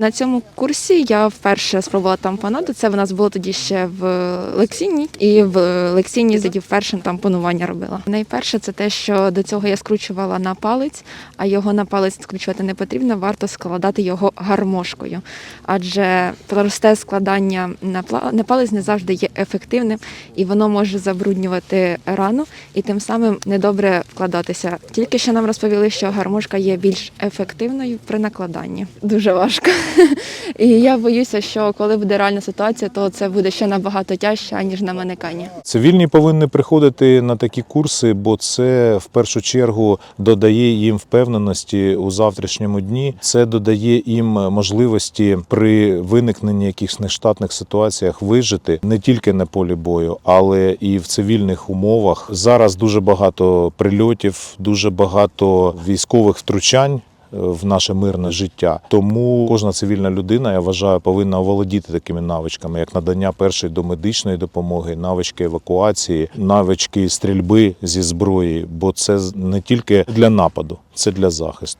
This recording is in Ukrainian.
На цьому курсі я вперше спробувала тампонаду. Це в нас було тоді ще в лекційній, і в лекційній тоді вперше тампонування робила. Найперше це те, що до цього я скручувала на палець, а його на палець скручувати не потрібно, варто складати його гармошкою. Адже просте складання на палець не завжди є ефективним, і воно може забруднювати рану і тим самим недобре вкладатися. Тільки що нам розповіли, що гармошка є більш ефективною при накладанні. Дуже важко. І я боюся, що коли буде реальна ситуація, то це буде ще набагато тяжче, аніж на манекені. Цивільні повинні приходити на такі курси, бо це в першу чергу додає їм впевненості у завтрашньому дні. Це додає їм можливості при виникненні якихось нештатних ситуаціях вижити не тільки на полі бою, але і в цивільних умовах. Зараз дуже багато прильотів, дуже багато військових втручань. В наше мирне життя, тому кожна цивільна людина, я вважаю, повинна оволодіти такими навичками, як надання першої домедичної допомоги, навички евакуації, навички стрільби зі зброї, бо це не тільки для нападу, це для захисту.